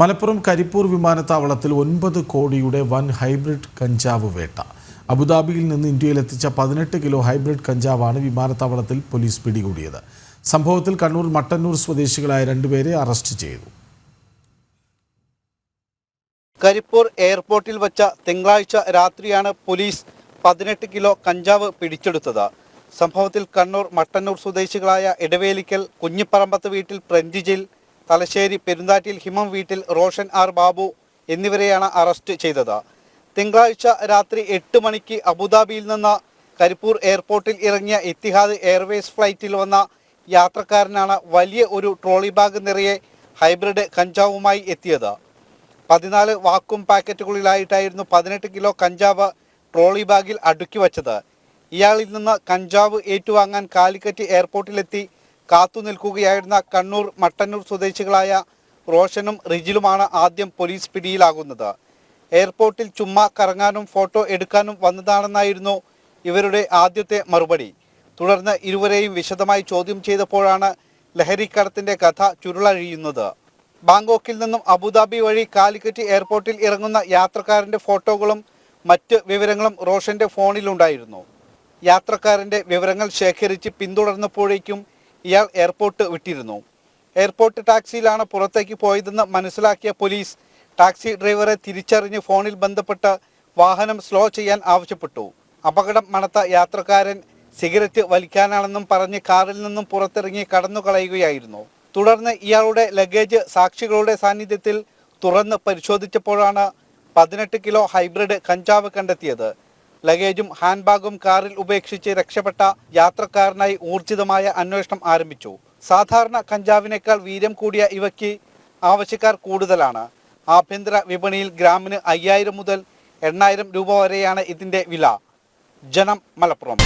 മലപ്പുറം കരിപ്പൂർ വിമാനത്താവളത്തിൽ ഒൻപത് കോടിയുടെ വൻ ഹൈബ്രിഡ് കഞ്ചാവ് വേട്ട. അബുദാബിയിൽ നിന്ന് ഇന്ത്യയിലെത്തിച്ച പതിനെട്ട് കിലോ ഹൈബ്രിഡ് കഞ്ചാവാണ് വിമാനത്താവളത്തിൽ പോലീസ് പിടികൂടിയത്. സംഭവത്തിൽ കണ്ണൂർ മട്ടന്നൂർ സ്വദേശികളായ രണ്ടുപേരെ അറസ്റ്റ് ചെയ്തു. കരിപ്പൂർ എയർപോർട്ടിൽ വച്ച തിങ്കളാഴ്ച രാത്രിയാണ് പോലീസ് പതിനെട്ട് കിലോ കഞ്ചാവ് പിടിച്ചെടുത്തത്. സംഭവത്തിൽ കണ്ണൂർ മട്ടന്നൂർ സ്വദേശികളായ ഇടവേലിക്കൽ കുഞ്ഞിപ്പറമ്പത്ത് വീട്ടിൽ പ്രഞ്ചിജിൽ തലശ്ശേരി പെരുന്താറ്റിൽ ഹിമം വീട്ടിൽ റോഷൻ ആർ ബാബു എന്നിവരെയാണ് അറസ്റ്റ് ചെയ്തത്. തിങ്കളാഴ്ച രാത്രി എട്ട് മണിക്ക് അബുദാബിയിൽ നിന്ന് കരിപ്പൂർ എയർപോർട്ടിൽ ഇറങ്ങിയ എത്തിഹാദ് എയർവേസ് ഫ്ലൈറ്റിൽ വന്ന യാത്രക്കാരനാണ് വലിയ ഒരു ട്രോളി ബാഗ് നിറയെ ഹൈബ്രിഡ് കഞ്ചാവുമായി എത്തിയത്. പതിനാല് വാക്കും പാക്കറ്റുകളിലായിട്ടായിരുന്നു പതിനെട്ട് കിലോ കഞ്ചാവ് ട്രോളി ബാഗിൽ അടുക്കി വച്ചത്. ഇയാളിൽ നിന്ന് കഞ്ചാവ് ഏറ്റുവാങ്ങാൻ കാലിക്കറ്റ് എയർപോർട്ടിലെത്തി കാത്തു നിൽക്കുകയായിരുന്ന കണ്ണൂർ മട്ടന്നൂർ സ്വദേശികളായ റോഷനും റിജിലുമാണ് ആദ്യം പോലീസ് പിടിയിലാകുന്നത്. എയർപോർട്ടിൽ ചുമ്മാ കറങ്ങാനും ഫോട്ടോ എടുക്കാനും വന്നതാണെന്നായിരുന്നു ഇവരുടെ ആദ്യത്തെ മറുപടി. തുടർന്ന് ഇരുവരെയും വിശദമായി ചോദ്യം ചെയ്തപ്പോഴാണ് ലഹരിക്കടത്തിന്റെ കഥ ചുരുളഴിയുന്നത്. ബാങ്കോക്കിൽ നിന്നും അബുദാബി വഴി കാലിക്കറ്റ് എയർപോർട്ടിൽ ഇറങ്ങുന്ന യാത്രക്കാരന്റെ ഫോട്ടോകളും മറ്റ് വിവരങ്ങളും റോഷന്റെ ഫോണിലുണ്ടായിരുന്നു. യാത്രക്കാരന്റെ വിവരങ്ങൾ ശേഖരിച്ച് പിന്തുടർന്നപ്പോഴേക്കും ഇയാൾ എയർപോർട്ട് വിട്ടിരുന്നു. എയർപോർട്ട് ടാക്സിയിലാണ് പുറത്തേക്ക് പോയതെന്ന് മനസ്സിലാക്കിയ പോലീസ് ടാക്സി ഡ്രൈവറെ തിരിച്ചറിഞ്ഞ് ഫോണിൽ ബന്ധപ്പെട്ട് വാഹനം സ്ലോ ചെയ്യാൻ ആവശ്യപ്പെട്ടു. അപകടം മണത്ത യാത്രക്കാരൻ സിഗരറ്റ് വലിക്കാനാണെന്നും പറഞ്ഞ് കാറിൽ നിന്നും പുറത്തിറങ്ങി കടന്നു കളയുകയായിരുന്നു തുടർന്ന് ഇയാളുടെ ലഗേജ് സാക്ഷികളുടെ സാന്നിധ്യത്തിൽ തുറന്ന് പരിശോധിച്ചപ്പോഴാണ് പതിനെട്ട് കിലോ ഹൈബ്രിഡ് കഞ്ചാവ് കണ്ടെത്തിയത്. ലഗേജും ഹാൻഡ് ബാഗും കാറിൽ ഉപേക്ഷിച്ച് രക്ഷപ്പെട്ട യാത്രക്കാരനായി ഊർജിതമായ അന്വേഷണം ആരംഭിച്ചു. സാധാരണ കഞ്ചാവിനേക്കാൾ വീര്യം കൂടിയ ഇവയ്ക്ക് ആവശ്യക്കാർ കൂടുതലാണ്. ആഭ്യന്തര വിപണിയിൽ ഗ്രാമിന് അയ്യായിരം മുതൽ എണ്ണായിരം രൂപ വരെയാണ് ഇതിന്റെ വില. ജനം മലപ്പുറം.